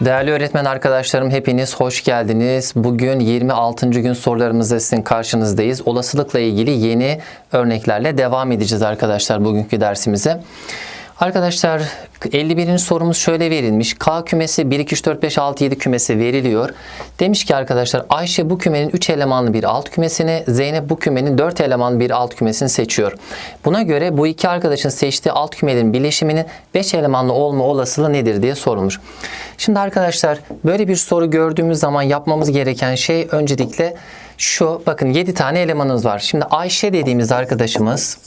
Değerli öğretmen arkadaşlarım hepiniz hoş geldiniz. Bugün 26. gün sorularımızla sizin karşınızdayız. Olasılıkla ilgili yeni örneklerle devam edeceğiz arkadaşlar bugünkü dersimize. Arkadaşlar 51. sorumuz şöyle verilmiş. K kümesi 1, 2, 3, 4, 5, 6, 7 kümesi veriliyor. Demiş ki arkadaşlar Ayşe bu kümenin 3 elemanlı bir alt kümesini, Zeynep bu kümenin 4 elemanlı bir alt kümesini seçiyor. Buna göre bu iki arkadaşın seçtiği alt kümelerin bileşiminin 5 elemanlı olma olasılığı nedir diye sorulmuş. Şimdi arkadaşlar böyle bir soru gördüğümüz zaman yapmamız gereken şey öncelikle şu. Bakın 7 tane elemanımız var. Şimdi Ayşe dediğimiz arkadaşımız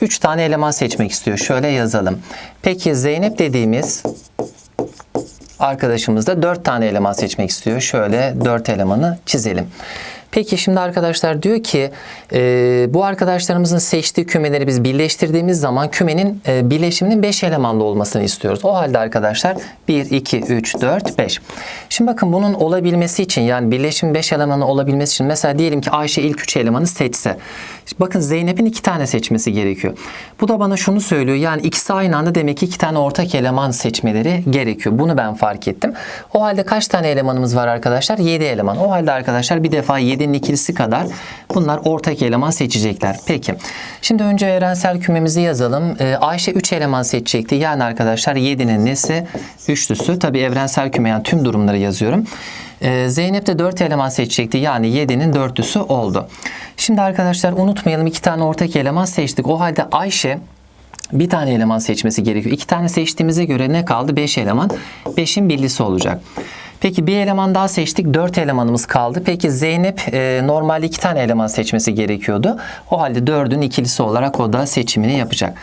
3 tane eleman seçmek istiyor. Şöyle yazalım. Peki Zeynep dediğimiz arkadaşımız da 4 tane eleman seçmek istiyor. Şöyle 4 elemanı çizelim. Peki şimdi arkadaşlar diyor ki e, bu arkadaşlarımızın seçtiği kümeleri biz birleştirdiğimiz zaman kümenin e, birleşiminin 5 elemanlı olmasını istiyoruz. O halde arkadaşlar 1, 2, 3, 4, 5. Şimdi bakın bunun olabilmesi için yani birleşim 5 elemanı olabilmesi için mesela diyelim ki Ayşe ilk 3 elemanı seçse. Bakın Zeynep'in 2 tane seçmesi gerekiyor. Bu da bana şunu söylüyor yani ikisi aynı anda demek ki 2 tane ortak eleman seçmeleri gerekiyor. Bunu ben fark ettim. O halde kaç tane elemanımız var arkadaşlar? 7 eleman. O halde arkadaşlar bir defa 7'nin ikilisi kadar bunlar ortak eleman seçecekler. Peki. Şimdi önce evrensel kümemizi yazalım. Ee, Ayşe 3 eleman seçecekti. Yani arkadaşlar 7'nin nesi? Üçlüsü. Tabi evrensel küme yani tüm durumları yazıyorum. Ee, Zeynep de 4 eleman seçecekti. Yani 7'nin dörtlüsü oldu. Şimdi arkadaşlar unutmayalım iki tane ortak eleman seçtik. O halde Ayşe bir tane eleman seçmesi gerekiyor. İki tane seçtiğimize göre ne kaldı? 5 eleman. 5'in birlisi olacak. Peki bir eleman daha seçtik. 4 elemanımız kaldı. Peki Zeynep e, normalde 2 tane eleman seçmesi gerekiyordu. O halde 4'ün ikilisi olarak o da seçimini yapacak.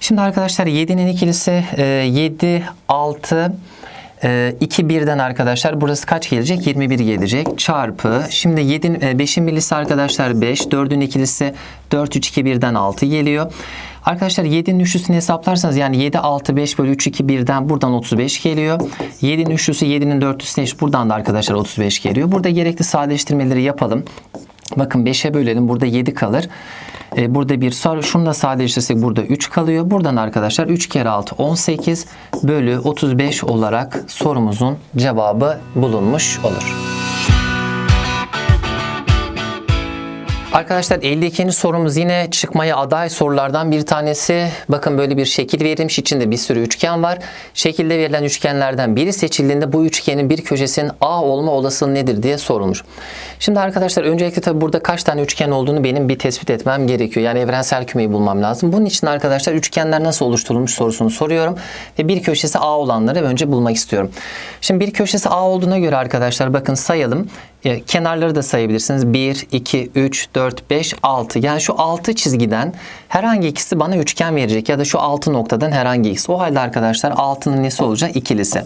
Şimdi arkadaşlar 7'nin ikilisi e, 7, 6, 2 birden arkadaşlar burası kaç gelecek? 21 gelecek. Çarpı. Şimdi 7 5'in birlisi arkadaşlar 5. 4'ün ikilisi 4 3 2 birden 6 geliyor. Arkadaşlar 7'nin üçlüsünü hesaplarsanız yani 7 6 5 bölü 3 2 birden buradan 35 geliyor. 7'nin üçlüsü 7'nin dörtlüsüne eşit. Buradan da arkadaşlar 35 geliyor. Burada gerekli sadeleştirmeleri yapalım. Bakın 5'e bölelim. Burada 7 kalır. Ee, burada bir soru. Şunu da sadeleştirirsek burada 3 kalıyor. Buradan arkadaşlar 3 kere 6 18 bölü 35 olarak sorumuzun cevabı bulunmuş olur. Arkadaşlar 52. sorumuz yine çıkmaya aday sorulardan bir tanesi. Bakın böyle bir şekil verilmiş. İçinde bir sürü üçgen var. Şekilde verilen üçgenlerden biri seçildiğinde bu üçgenin bir köşesinin A olma olasılığı nedir diye sorulmuş. Şimdi arkadaşlar öncelikle tabi burada kaç tane üçgen olduğunu benim bir tespit etmem gerekiyor. Yani evrensel kümeyi bulmam lazım. Bunun için arkadaşlar üçgenler nasıl oluşturulmuş sorusunu soruyorum. Ve bir köşesi A olanları önce bulmak istiyorum. Şimdi bir köşesi A olduğuna göre arkadaşlar bakın sayalım. E, kenarları da sayabilirsiniz. 1, 2, 3, 4, 5, 6. Yani şu 6 çizgiden herhangi ikisi bana üçgen verecek ya da şu 6 noktadan herhangi ikisi. O halde arkadaşlar 6'nın nesi olacak? İkilisi.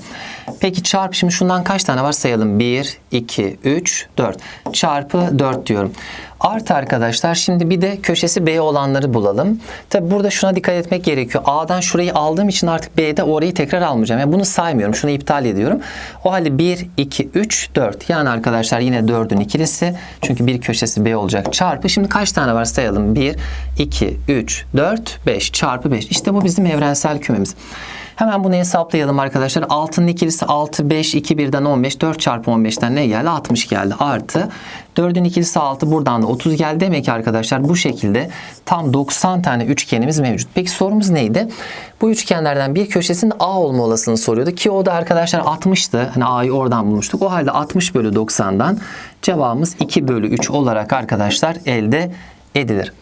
Peki çarp şimdi şundan kaç tane var sayalım. 1, 2, 3, 4. Çarpı 4 diyorum. Artı arkadaşlar şimdi bir de köşesi B olanları bulalım. Tabi burada şuna dikkat etmek gerekiyor. A'dan şurayı aldığım için artık B'de orayı tekrar almayacağım. Yani bunu saymıyorum. Şunu iptal ediyorum. O halde 1, 2, 3, 4. Yani arkadaşlar yine 4'ün ikilisi. Çünkü bir köşesi B olacak. Çarpı. Şimdi kaç tane var sayalım. 1, 2, 3, 4, 5. Çarpı 5. İşte bu bizim evrensel kümemiz. Hemen bunu hesaplayalım arkadaşlar. 6'nın ikilisi 6, 5, 2, 1'den 15. 4 çarpı 15'ten ne geldi? 60 geldi. Artı 4'ün ikilisi 6. Buradan da 30 geldi. Demek ki arkadaşlar bu şekilde tam 90 tane üçgenimiz mevcut. Peki sorumuz neydi? Bu üçgenlerden bir köşesinin A olma olasılığını soruyordu. Ki o da arkadaşlar 60'tı. Hani A'yı oradan bulmuştuk. O halde 60 bölü 90'dan cevabımız 2 bölü 3 olarak arkadaşlar elde edilir.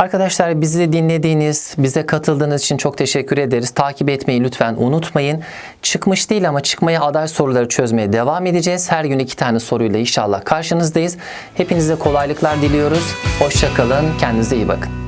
Arkadaşlar bizi dinlediğiniz, bize katıldığınız için çok teşekkür ederiz. Takip etmeyi lütfen unutmayın. Çıkmış değil ama çıkmaya aday soruları çözmeye devam edeceğiz. Her gün iki tane soruyla inşallah karşınızdayız. Hepinize kolaylıklar diliyoruz. Hoşçakalın, kendinize iyi bakın.